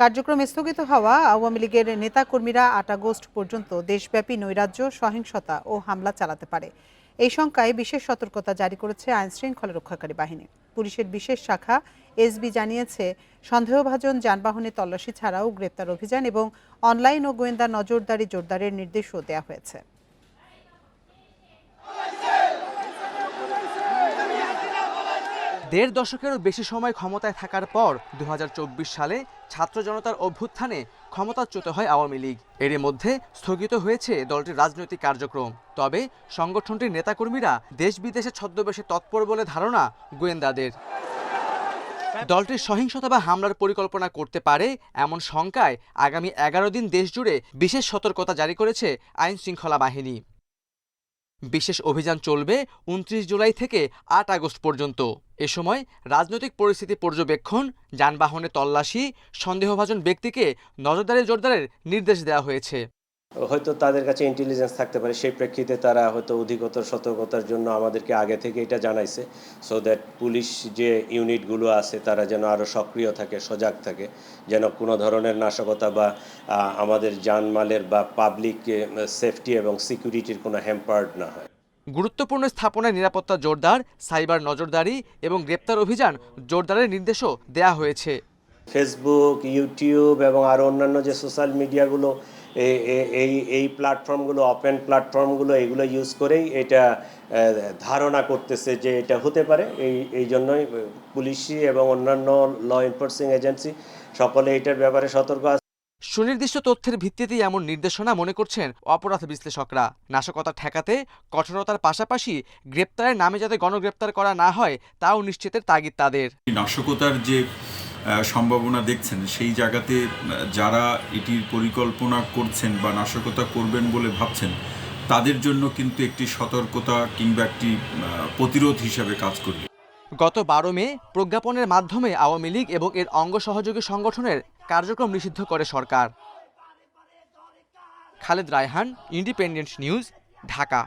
কার্যক্রম স্থগিত হওয়া আওয়ামী লীগের নেতাকর্মীরা আট আগস্ট পর্যন্ত দেশব্যাপী নৈরাজ্য, সহিংসতা ও হামলা চালাতে পারে। এই শঙ্কায় বিশেষ সতর্কতা জারি করেছে আইন শৃঙ্খলা রক্ষাকারী বাহিনী। পুলিশের বিশেষ শাখা এসবি জানিয়েছে, সন্দেহভাজন যানবাহনে তল্লাশি ছাড়াও গ্রেপ্তার অভিযান এবং অনলাইন ও গোয়েন্দা নজরদারি জোরদারের নির্দেশও দেওয়া হয়েছে। দেড় দশকেরও বেশি সময় ক্ষমতায় থাকার পর দু হাজার চব্বিশ সালে ছাত্র জনতার অভ্যুত্থানে ক্ষমতাচ্যুত হয় আওয়ামী লীগ। এর মধ্যে স্থগিত হয়েছে দলটির রাজনৈতিক কার্যক্রম। তবে সংগঠনটির নেতাকর্মীরা দেশ বিদেশে ছদ্মবেশে তৎপর বলে ধারণা গোয়েন্দাদের। দলটির সহিংসতা বা হামলার পরিকল্পনা করতে পারে এমন শঙ্কায় আগামী এগারো দিন দেশজুড়ে বিশেষ সতর্কতা জারি করেছে আইন শৃঙ্খলা বাহিনী। বিশেষ অভিযান চলবে উনত্রিশ জুলাই থেকে আট আগস্ট পর্যন্ত। এ সময় রাজনৈতিক পরিস্থিতি পর্যবেক্ষণ যানবাহনে তল্লাশি, সন্দেহভাজন ব্যক্তিকে নজরদারি জোরদারের নির্দেশ দেওয়া হয়েছে। হয়তো তাদের কাছে ইন্টেলিজেন্স থাকতে পারে সেই প্রেক্ষিতে তারা হয়তো অধিকতর সতর্কতার জন্য আমাদেরকে আগে থেকে এটা জানাইছে সো দ্যাট পুলিশ যে ইউনিটগুলো আছে তারা যেন আরও সক্রিয় থাকে সজাগ থাকে যেন কোনো ধরনের নাশকতা বা আমাদের জানমালের বা পাবলিক সেফটি এবং সিকিউরিটির কোনো হ্যাম্পার্ড না হয়। গুরুত্বপূর্ণ স্থাপনায় নিরাপত্তা জোরদার সাইবার নজরদারি এবং গ্রেপ্তার অভিযান জোরদারের নির্দেশও দেয়া হয়েছে। ফেসবুক ইউটিউব এবং আরও অন্যান্য যে সোশ্যাল মিডিয়াগুলো এই এই প্ল্যাটফর্মগুলো ওপেন প্ল্যাটফর্মগুলো এগুলো ইউজ করেই এটা ধারণা করতেছে যে এটা হতে পারে। এই এই জন্যই পুলিশি এবং অন্যান্য ল এনফোর্সিং এজেন্সি সকলে এটার ব্যাপারে সতর্ক আছে। সুনির্দিষ্ট তথ্যের ভিত্তিতেই এমন নির্দেশনা মনে করছেন অপরাধ বিশ্লেষকরা। নাশকতা ঠেকাতে কঠোরতার পাশাপাশি গ্রেপ্তারের নামে যাতে গণগ্রেপ্তার করা না হয় তাও নিশ্চিতের তাগিদ তাদের। নাশকতার যে সম্ভাবনা দেখছেন। সেই জায়গাতে যারা এটির পরিকল্পনা করছেন বা নাশকতা করবেন বলে ভাবছেন, তাদের জন্য কিন্তু একটি সতর্কতা কিংবা একটি প্রতিরোধ হিসাবে কাজ করবে। গত বারো মে প্রজ্ঞাপনের মাধ্যমে আওয়ামী লীগ এবং এর অঙ্গ সহযোগী সংগঠনের কার্যক্রম নিষিদ্ধ করে সরকার। Khaled Raihan, independent news, Dhaka.